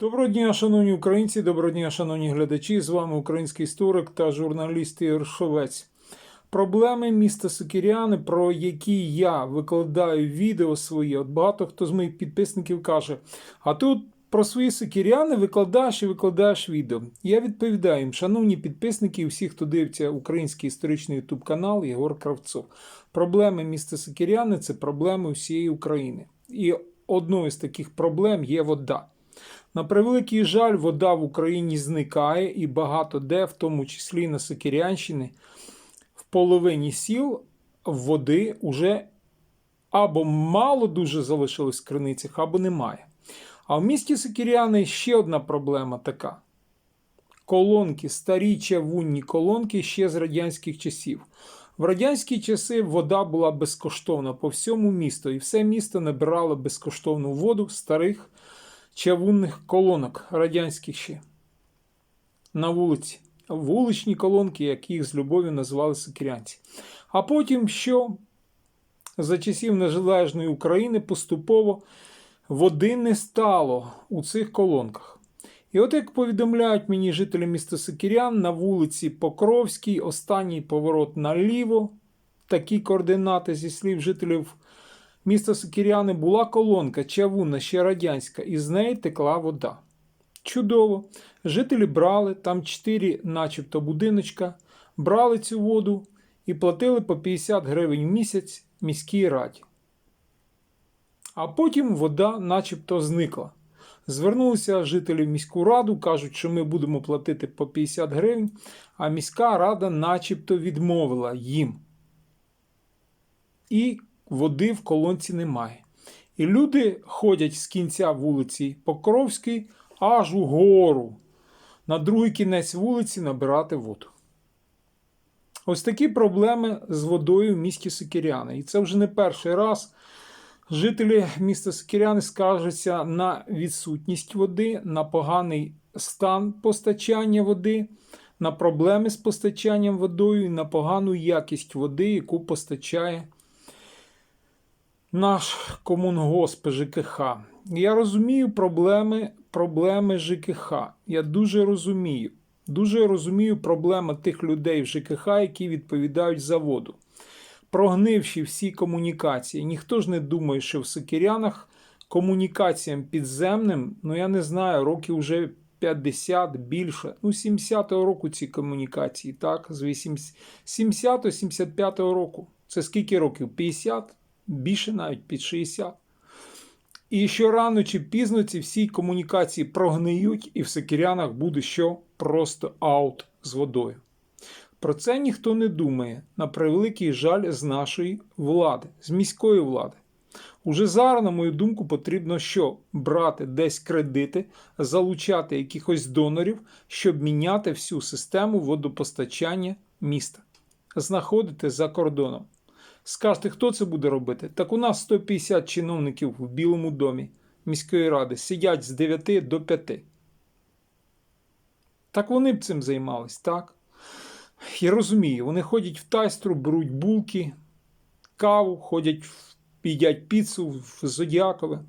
Доброго дня, шановні українці, доброго дня, шановні глядачі. З вами український історик та журналіст Ігор Шовець. Проблеми міста Сокиряни, про які я викладаю відео свої. От багато хто з моїх підписників каже: а тут про свої сокиряни викладаєш і викладаєш відео. Я відповідаю їм, шановні підписники, і всі, хто дивиться український історичний ютуб канал Єгор Кравцов. Проблеми міста Сокиряни це проблеми всієї України. І одною з таких проблем є вода. На превеликий жаль, вода в Україні зникає і багато де, в тому числі на Сокирянщині, в половині сіл води вже або мало дуже залишилось в криницях, або немає. А в місті Сокиряни ще одна проблема така: колонки, старі чавунні колонки ще з радянських часів. В радянські часи вода була безкоштовна по всьому місту, і все місто набирало безкоштовну воду старих чавунних колонок радянських ще на вулиці. Вуличні колонки, як їх з любов'ю називали сокирянці. А потім, що за часів незалежної України поступово води не стало у цих колонках. І от як повідомляють мені жителі міста Сокирян, на вулиці Покровській, останній поворот наліво, такі координати зі слів жителів міста Сокиряни, була колонка чавунна, ще радянська, і з неї текла вода. Чудово. Жителі брали, там чотири, начебто, будиночка, брали цю воду і платили по 50 гривень в місяць міській раді. А потім вода начебто зникла. Звернулися жителі в міську раду, кажуть, що ми будемо платити по 50 гривень, а міська рада начебто відмовила їм. І води в колонці немає. І люди ходять з кінця вулиці Покровської аж угору, на другий кінець вулиці набирати воду. Ось такі проблеми з водою в місті Сокиряни. І це вже не перший раз. Жителі міста Сокиряни скаржаться на відсутність води, на поганий стан постачання води, на проблеми з постачанням водою і на погану якість води, яку постачає наш комунгосп ЖКХ. Я розумію проблеми, проблеми ЖКХ. Я дуже розумію. Дуже розумію проблеми тих людей в ЖКХ, які відповідають за воду прогнивши всі комунікації. Ніхто ж не думає, що в Сокирянах комунікаціям підземним, ну я не знаю, років вже 50 більше. Ну, 70-го року ці комунікації, так, з 70-75 року. Це скільки років? 50? Більше навіть під 60. І що рано чи пізно ці всі комунікації прогниють, і в Сокирянах буде що просто аут з водою. Про це ніхто не думає, на превеликий жаль, з нашої влади, з міської влади. Уже зараз, на мою думку, потрібно що брати десь кредити, залучати якихось донорів, щоб міняти всю систему водопостачання міста, знаходити за кордоном. Скажете, хто це буде робити? Так у нас 150 чиновників в Білому домі міської ради сидять з 9 до 5. Так вони б цим займались, так? Я розумію, вони ходять в тайстру, беруть булки, каву, ходять, їдять піцу в Зодіакове.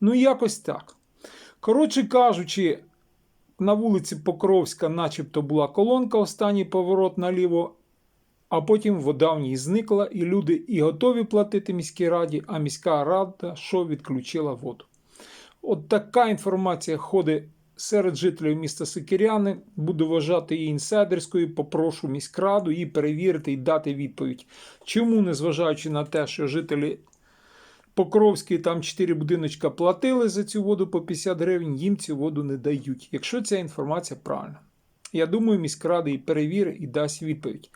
Ну, якось так. Коротше кажучи, на вулиці Покровська, начебто, була колонка, останній поворот наліво, а потім вода в ній зникла, і люди і готові платити міській раді, а міська рада що відключила воду. От така інформація ходить серед жителів міста Сикиряни. Буду вважати її інсайдерською. Попрошу міськраду її перевірити і дати відповідь. Чому, незважаючи на те, що жителі Покровської там 4 будиночка платили за цю воду по 50 гривень, їм цю воду не дають. Якщо ця інформація правильна. Я думаю, міськрада її перевірить і дасть відповідь.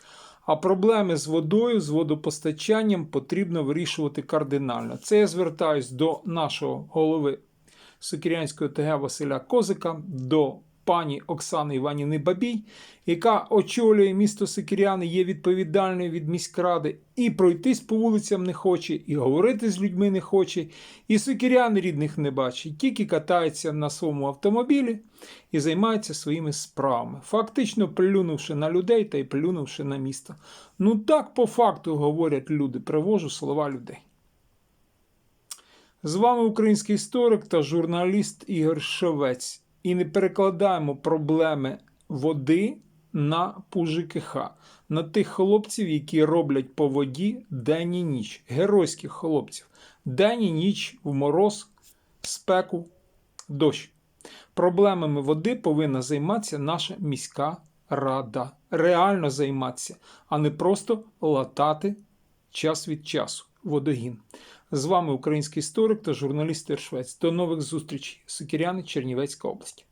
А проблеми з водою, з водопостачанням потрібно вирішувати кардинально. Це я звертаюсь до нашого голови Сокирянської ТГ Василя Козика до пані Оксани Іванівни Бабій, яка очолює місто Сокиряни, є відповідальною від міськради, і пройтись по вулицям не хоче, і говорити з людьми не хоче, і сокирян рідних не бачить, тільки катається на своєму автомобілі і займається своїми справами, фактично плюнувши на людей та й плюнувши на місто. Ну так по факту говорять люди, привожу слова людей. З вами український історик та журналіст Ігор Шевець. І не перекладаємо проблеми води на ПУЖКХ, на тих хлопців, які роблять по воді день і ніч, геройських хлопців, день і ніч в мороз, спеку, дощ. Проблемами води повинна займатися наша міська рада. Реально займатися, а не просто латати час від часу водогін. З вами український історик та журналіст Тершвець. До нових зустрічей. Сокіряни, Чернівецька область.